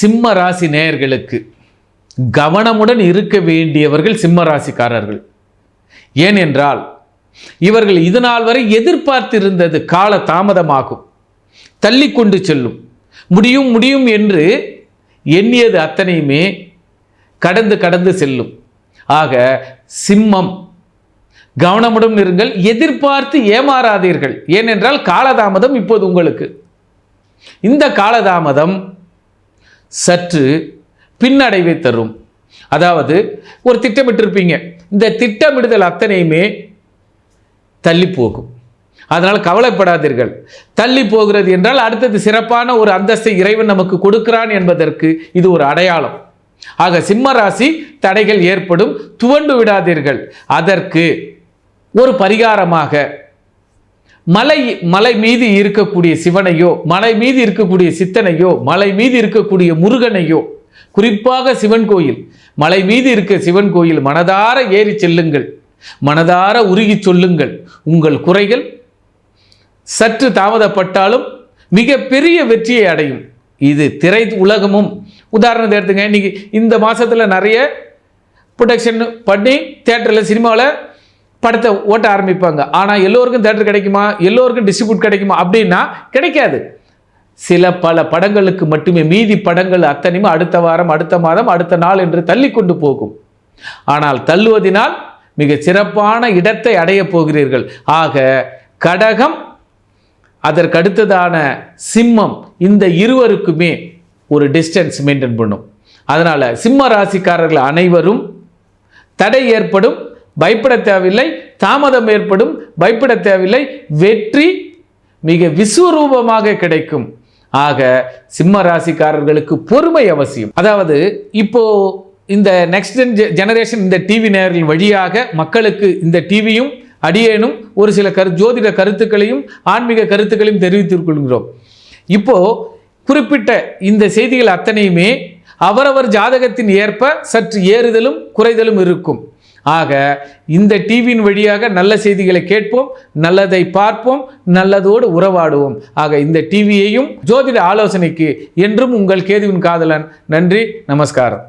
சிம்ம ராசி நேயர்களுக்கு கவனமுடன் இருக்க வேண்டியவர்கள் சிம்ம ராசிக்காரர்கள். ஏனென்றால் இவர்கள் இது நாள் வரை எதிர்பார்த்திருந்தது கால தாமதமாகும். தள்ளி கொண்டு செல்லும். முடியும் முடியும் என்று எண்ணியது அத்தனையுமே கடந்து கடந்து செல்லும். ஆக சிம்மம் கவனமுடன் இருங்கள். எதிர்பார்த்து ஏமாறாதீர்கள். ஏனென்றால் காலதாமதம் இப்போது உங்களுக்கு. இந்த காலதாமதம் சற்று பின்னடைவை தரும். அதாவது ஒரு திட்டமிட்டிருப்பீங்க. இந்த திட்டமிடுதல் அத்தனையுமே தள்ளி போகும் அதனால் கவலைப்படாதீர்கள். தள்ளி போகிறது என்றால் அடுத்தது சிறப்பான ஒரு அந்தஸ்தை இறைவன் நமக்கு கொடுக்கிறான் என்பதற்கு இது ஒரு அடையாளம். ஆக சிம்ம ராசி தடைகள் ஏற்படும் துவண்டு விடாதீர்கள். அதற்கு ஒரு பரிகாரமாக மலை மலை மீது இருக்கக்கூடிய சிவனையோ மலை மீது இருக்கக்கூடிய சித்தனையோ மலை மீது இருக்கக்கூடிய முருகனையோ குறிப்பாக சிவன் கோயில் மலை மீது இருக்க சிவன் கோயில் மனதார ஏறி செல்லுங்கள் மனதார உருகி சொல்லுங்கள். உங்கள் குறைகள் சற்று தாமதப்பட்டாலும் மிக பெரிய வெற்றியை அடையும். இது திரை உலகமும். உதாரணத்தை எடுத்துங்க இன்னைக்கு இந்த மாதத்தில் நிறைய ப்ரொடக்ஷன் பண்ணி தேட்டரில் சினிமாவில் படத்தை ஓட்ட ஆரம்பிப்பாங்க. ஆனால் எல்லோருக்கும் தேட்டர் கிடைக்குமா? எல்லோருக்கும் டிஸ்ட்ரிபியூட் கிடைக்குமா? அப்படின்னா கிடைக்காது. சில பல படங்களுக்கு மட்டுமே மீதி படங்கள் அத்தனையும் அடுத்த வாரம் அடுத்த மாதம் அடுத்த நாள் என்று தள்ளி கொண்டு போகும். ஆனால் தள்ளுவதினால் மிக சிறப்பான இடத்தை அடையப் போகிறீர்கள். ஆக கடகம் அதற்கு அடுத்ததான சிம்மம் இந்த இருவருக்குமே ஒரு டிஸ்டன்ஸ் மெயின்டைன் பண்ணும். அதனால் சிம்ம ராசிக்காரர்கள் அனைவரும் தடை ஏற்படும். பயப்பட தேவையில்லை தாமதம் ஏற்படும் பயப்பட தேவையில்லை வெற்றி மிக விஸ்வரூபமாக கிடைக்கும். ஆக சிம்ம ராசிக்காரர்களுக்கு பொறுமை அவசியம். அதாவது இப்போ இந்த நெக்ஸ்ட் ஜெனரேஷன் இந்த டிவி நேரில் வழியாக மக்களுக்கு இந்த டிவியும் அடியேனும் ஒரு சில கரு ஜோதிட கருத்துக்களையும் ஆன்மீக கருத்துக்களையும் தெரிவித்துக் கொள்கிறோம். இப்போ குறிப்பிட்ட இந்த செய்திகள் அத்தனையுமே அவரவர் ஜாதகத்தின் ஏற்ப சற்று ஏறுதலும் குறைதலும் இருக்கும். ஆக இந்த டிவியின் வழியாக நல்ல செய்திகளை கேட்போம் நல்லதை பார்ப்போம் நல்லதோடு உறவாடுவோம். ஆக இந்த டிவியையும் ஜோதிட ஆலோசனைக்கு என்றும் உங்கள் கேதுவின் காதலன். நன்றி நமஸ்காரம்.